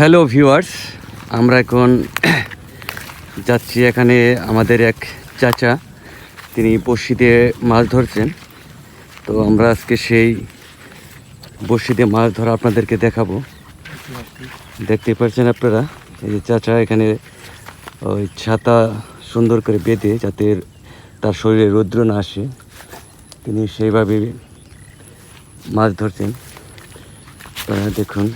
Hello viewers আমরা এখন যাচ্ছি এখানে আমাদের এক চাচা। তিনি বড়শিতে মাছ ধরছেন। তো আমরা আজকে সেই বড়শিতে মাছ ধরা আপনাদেরকে দেখাবো। দেখতে পাচ্ছেন আপনারা? এই যে চাচা এখানে ওই ছাতা সুন্দর করে বেঁধে যাতে তার শরীরে রৌদ্র না আসে। তিনি সেইভাবে মাছ ধরছেন। আপনারা দেখুন।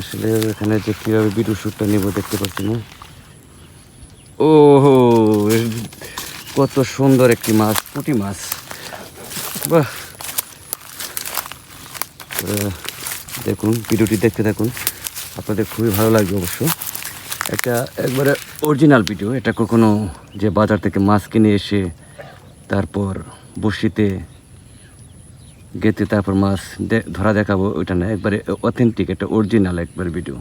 আসলে এখানে যে কীভাবে ভিডিও শ্যুটটা নেব দেখতে পাচ্ছি না। ও কত সুন্দর একটি মাছ পুঁটি মাছ। বাহ। দেখুন ভিডিওটি দেখতে থাকুন। আপনাদের খুবই ভালো লাগবে অবশ্য। একটা একবারে অরিজিনাল ভিডিও এটা কখনো যে বাজার থেকে মাছ কিনে এসে তারপর বড়শিতে গেতে তারপর মাছ ধরা দেখাবো ওইটা না একবারে অথেন্টিক একটা অরিজিনাল একবার ভিডিও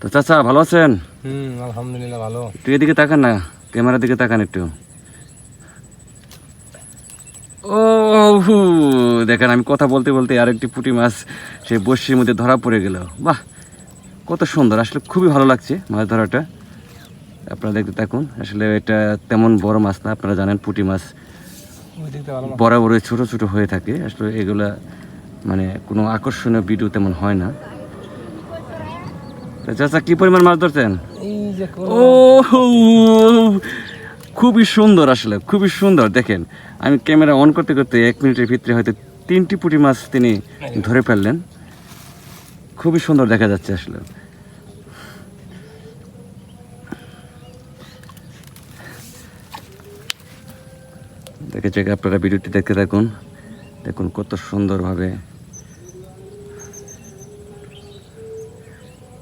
তো চাচা ভালো আছেন? হুম আলহামদুলিল্লাহ ভালো। একটু এদিকে তাকান না ক্যামেরার দিকে তাকান একটু। ও দেখেন আমি কথা বলতে বলতে আরেকটি পুঁটি মাছ সেই বর্ষির মধ্যে ধরা পড়ে গেল। বাহ! কত সুন্দর আসলে খুবই ভালো লাগছে মাছ ধরাটা। আপনারা দেখতে থাকুন আসলে এটা তেমন বড় মাছ না আপনারা জানেন পুঁটি মাছ। ভালো ছোট ছোট হয়ে থাকে। আসলে এগুলা মানে কোনো আকর্ষণীয় ভিডিও তেমন হয় না। চাচা কি পরিমাণ মাছ ধরছেন? ও খুবই সুন্দর আসলে খুবই সুন্দর। দেখেন আমি ক্যামেরা অন করতে করতে এক মিনিটের ভিতরে হয়তো তিনটি পুঁটি মাছ তিনি ধরে ফেললেন। খুবই সুন্দর দেখা যাচ্ছে আসলে। দেখে চেক আপনারা ভিডিওটি দেখতে থাকুন। দেখুন কত সুন্দরভাবে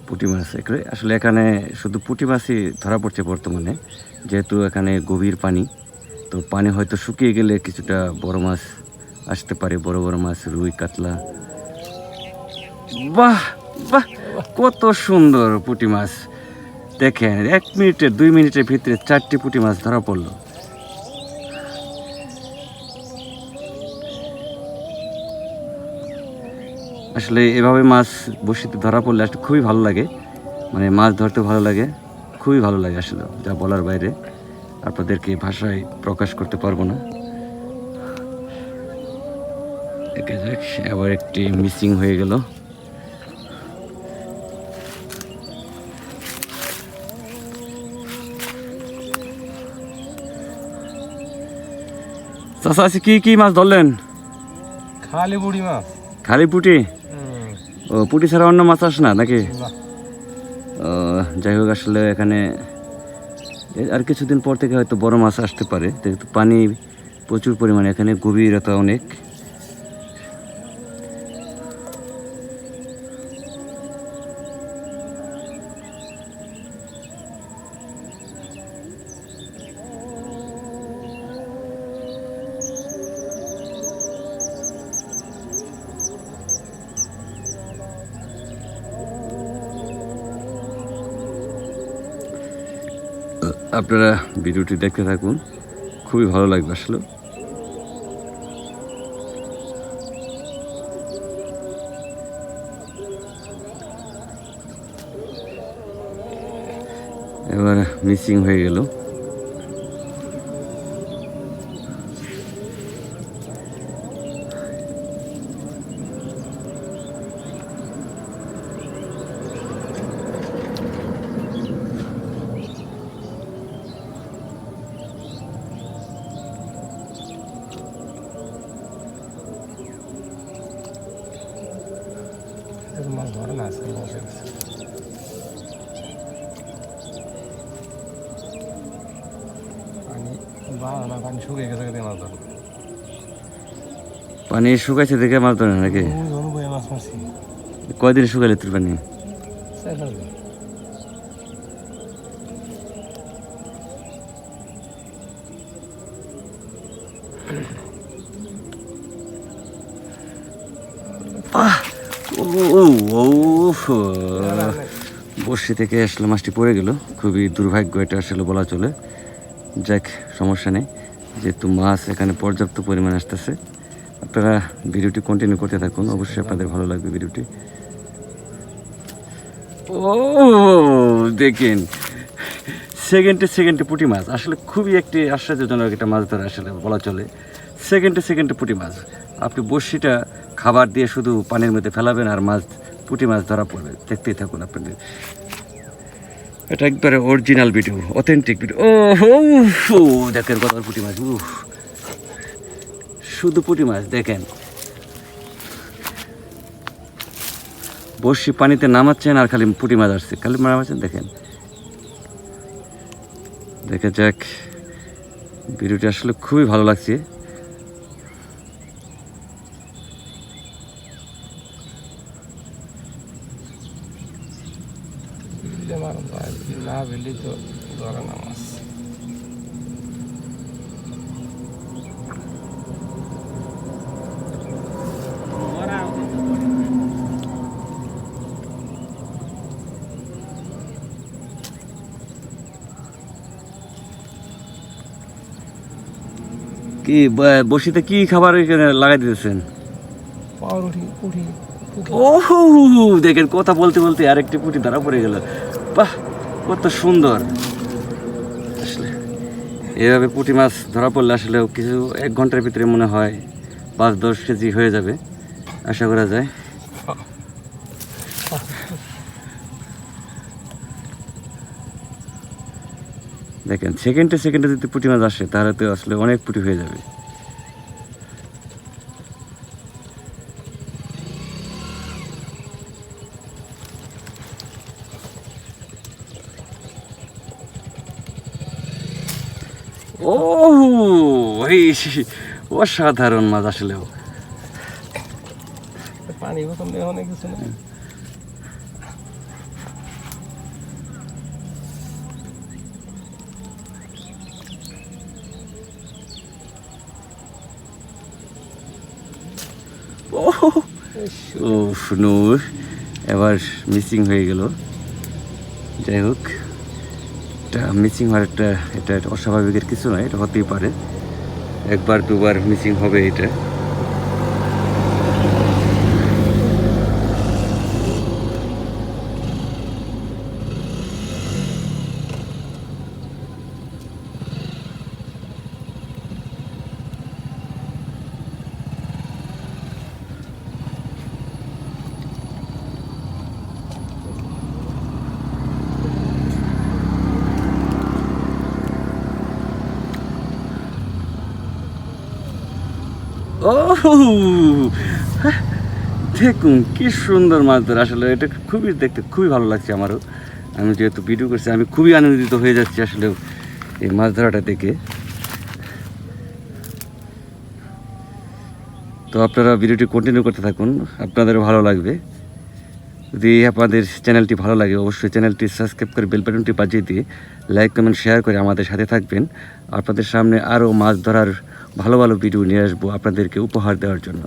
পুঁটি মাছ আসলে এখানে শুধু পুঁটি মাছই ধরা পড়ছে বর্তমানে, যেহেতু এখানে গভীর পানি। তো পানি হয়তো শুকিয়ে গেলে কিছুটা বড় মাছ আসতে পারে, বড় বড় মাছ, রুই, কাতলা। বাহ বাহ, কত সুন্দর পুঁটি মাছ। দেখেন, এক মিনিটের, দুই মিনিটের ভিতরে চারটি পুঁটি মাছ ধরা পড়ল। আসলে এভাবে মাছ বসিতে ধরা পড়লে আসলে খুবই ভালো লাগে। মানে মাছ ধরতে ভালো লাগে খুবই ভালো লাগে আসলে যা বলার বাইরে। আপনাদেরকে ভাষায় প্রকাশ করতে পারব না। দেখা যাক আবার একটি মিসিং হয়ে গেল। চাষা কি কি মাছ ধরলেন? খালি বুড়ি মাছ। খালি পুটি? ও পুটি ছাড়া অন্য মাছ আসে না নাকি? ও, যাই হোক আসলে এখানে আর কিছুদিন পর থেকে হয়তো বড় মাছ আসতে পারে। যেহেতু পানি প্রচুর পরিমাণে এখানে গভীরতা অনেক। আপনারা ভিডিওটি দেখতে থাকুন। খুবই ভালো লাগবে আসলে। এবার মিসিং হয়ে গেল। মাছ ধরে না আজকে বসে গেছে। পানি শুকিয়ে গেছে কেটে মাছ ধরে পানি শুকাইছে দেখে মাছ ধরে নাকি কয়দিন শুকাইলে তোর পানি? ও ও ও থেকে আসলে মাছটি পড়ে গেল। খুবই দুর্ভাগ্য এটা আসলে বলা চলে। যাক সমস্যা নেই। যেহেতু মাছ এখানে পর্যাপ্ত পরিমাণ আসতেছে আপনারা ভিডিওটি কন্টিনিউ করতে থাকুন। অবশ্যই আপনাদের ভালো লাগবে ভিডিওটি। ও দেখেন সেকেন্ডে সেকেন্ডে পুঁটি মাছ। আসলে খুবই একটি আশ্চর্যজনক একটা মাছ ধরা আসলে বলা চলে। সেকেন্ডে সেকেন্ডে পুঁটি মাছ। আপনি বড়শিটা খাবার দিয়ে শুধু পানির মধ্যে ফেলাবেন আর মাছ পুঁটি মাছ ধরা পড়বে। দেখতেই থাকুন আপনাদের। এটা একবারে অরিজিনাল ভিডিও অথেন্টিক ভিডিও ও হো, দেখেন কত পুঁটি মাছ। উফ শুধু পুঁটি মাছ দেখেন। বড়শি পানিতে নামাচ্ছেন আর খালি পুঁটি মাছ আসছে। খালি নামাচ্ছেন দেখেন। দেখে যাক। ভিডিওটি আসলে খুবই ভালো লাগছে। তো ধরে না মাছ কি বসিতে কি খাবার এখানে লাগাই দিতেছেন? ও দেখেন কথা বলতে বলতে আরেকটি পুঁটি ধরা পড়ে গেল। বাহ! কত সুন্দর। আসলে এভাবে পুঁটি মাছ ধরা পড়লে আসলে কিছু এক ঘণ্টার ভিতরে মনে হয় পাঁচ দশ কেজি হয়ে যাবে, আশা করা যায়। দেখেন সেকেন্ডে সেকেন্ডে যদি পুঁটি মাছ আসে, তাহলে তো আসলে অনেক পুঁটি হয়ে যাবে। এই অসাধারণ মাছ আসলেও। পানি বোতল দিয়ে অনেক কিছু না ও ও নূর এবার মিসিং হয়ে গেল। যাই হোক এটা মিসিং হওয়ার একটা এটা অস্বাভাবিকের কিছু নয় এটা হতেই পারে। একবার দুবার মিসিং হবে এটা ও দেখুন, কি সুন্দর মাছ ধরা। আসলে এটা খুবই দেখতে খুবই ভালো লাগছে আমারও। আমি যেহেতু ভিডিও করছি, আমি খুবই আনন্দিত হয়ে যাচ্ছি আসলে এই মাছ ধরাটা দেখে। তো আপনারা ভিডিওটি কন্টিনিউ করতে থাকুন আপনাদের ভালো লাগবে। যদি আপনাদের চ্যানেলটি ভালো লাগে, অবশ্যই চ্যানেলটি সাবস্ক্রাইব করে বেল বাটনটি বাজিয়ে দিয়ে লাইক কমেন্ট শেয়ার করে আমাদের সাথে থাকবেন। আপনাদের সামনে আরও মাছ ধরার ভালো ভালো ভিডিও নিয়ে আসব আপনাদেরকে উপহার দেওয়ার জন্য।